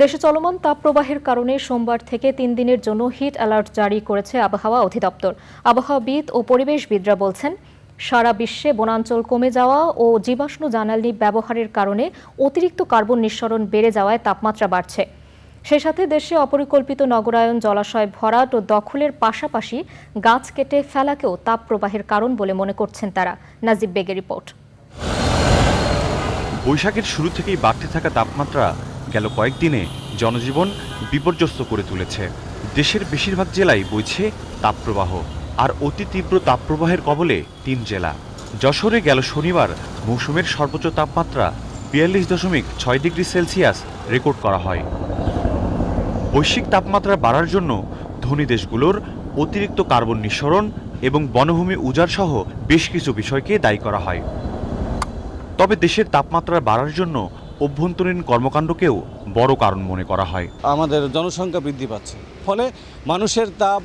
দেশে চলমান তাপপ্রবাহের কারণে সোমবার থেকে তিন দিনের জন্য হিট অ্যালার্ট জারি করেছে আবহাওয়া অধিদপ্তর। আবহাওয়াবিদ ও পরিবেশবিদরা বলছেন, সারা বিশ্বে বনাঞ্চল কমে যাওয়া ও জীবাশ্ম জ্বালানি ব্যবহারের কারণে অতিরিক্ত কার্বন নিঃসরণ বেড়ে যাওয়ায় তাপমাত্রা বাড়ছে। সেই সাথে দেশে অপরিকল্পিত নগরায়ন জলাশয় ভরাট ও দখলের পাশাপাশি গাছ কেটে ফেলাকেও তাপপ্রবাহের কারণ বলে মনে করছেন তারা। নাজিব বেগের রিপোর্ট। বৈশাখের শুরু থেকেই বাড়তে থাকা তাপমাত্রা গেল কয়েকদিনে জনজীবন বিপর্যস্ত করে তুলেছে। দেশের বেশিরভাগ জেলায় বইছে তাপপ্রবাহ, আর অতি তীব্র তাপপ্রবাহের কবলে তিন জেলা। যশোরে গেল শনিবার মৌসুমের সর্বোচ্চ তাপমাত্রা বিয়াল্লিশ দশমিক ছয় ডিগ্রি সেলসিয়াস রেকর্ড করা হয়। বৈশ্বিক তাপমাত্রা বাড়ার জন্য ধনী দেশগুলোর অতিরিক্ত কার্বন নিঃসরণ এবং বনভূমি উজাড় সহ বেশ কিছু বিষয়কে দায়ী করা হয়। তবে দেশের তাপমাত্রা বাড়ার জন্য অভ্যন্তরীণ কর্মকাণ্ডকেও বড় কারণ মনে করা হয়। আমাদের জনসংখ্যা বৃদ্ধি পাচ্ছে। ফলে মানুষের তাপ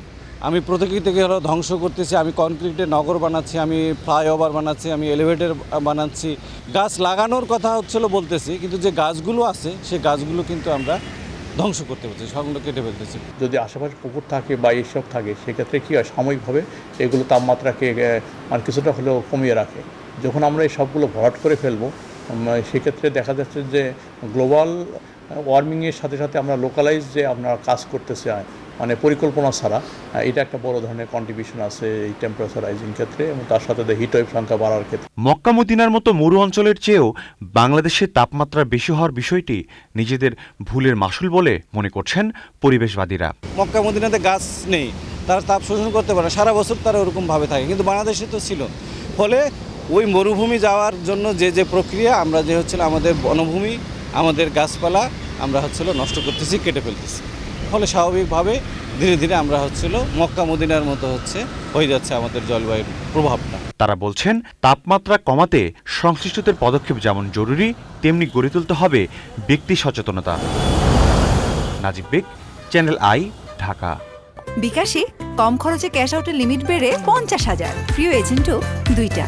আমি প্রকৃতিকে হলো ধ্বংস করতেছি আমি কনক্রিটের নগর বানাচ্ছি আমি ফ্লাইওভার বানাচ্ছি আমি এলিভেটর বানাচ্ছি। গাছ লাগানোর কথা হচ্ছিল বলতেছি কিন্তু যে গাছগুলো আছে সেই গাছগুলো কিন্তু আমরা ধ্বংস করতে পারছি সবগুলো কেটে ফেলতেছি। যদি আশেপাশে পুকুর থাকে বা এইসব থাকে সেক্ষেত্রে কী হয় সাময়িকভাবে এগুলো তাপমাত্রাকে মানে কিছুটা হলেও কমিয়ে রাখে। যখন আমরা এই সবগুলো ভরাট করে ফেলব সেক্ষেত্রে দেখা যাচ্ছে যে গ্লোবাল ওয়ার্মিংয়ের সাথে সাথে আমরা লোকালাইজ যে আমরা কাজ করতে চাই মানে পরিকল্পনা ছাড়া এটা একটা বড় ধরনের কন্ট্রিবিউশন আছে এই টেম্পারেচার রাইজিং ক্ষেত্রে এবং তার সাথে হিট ওয়েভ সংখ্যা বাড়ার ক্ষেত্রে। মক্কা মদিনার মতো মরু অঞ্চলের চেয়েও বাংলাদেশের তাপমাত্রা বেশি হওয়ার বিষয়টি নিজেদের ভুলের মাসুল বলে মনে করছেন পরিবেশবাদীরা। মক্কা মদিনাতে গাছ নেই তারা তাপ শোষণ করতে পারে সারা বছর তারা ওরকমভাবে থাকে কিন্তু বাংলাদেশে তো ছিল। ফলে ওই মরুভূমি যাওয়ার জন্য যে যে প্রক্রিয়া আমরা যে হচ্ছিল আমাদের বনভূমি আমাদের গাছপালা আমরা হচ্ছিল নষ্ট করতেছি কেটে ফেলতেছি। ফলে স্বাভাবিকভাবে ধীরে ধীরে আমরা হচ্ছিল মক্কা মদিনার মতো হচ্ছে হয়ে যাচ্ছে আমাদের জলবায়ুর প্রভাবটা। তারা বলছেন তাপমাত্রা কমাতে সংশ্লিষ্টদের পদক্ষেপ যেমন জরুরি তেমনি গড়ে তুলতে হবে ব্যক্তি সচেতনতা। Najib Beg channel I Dhaka. বিকাশে কম খরচে ক্যাশ আউটের লিমিট বেড়ে পঞ্চাশ হাজার। প্রিয় এজেন্টও দুইটা।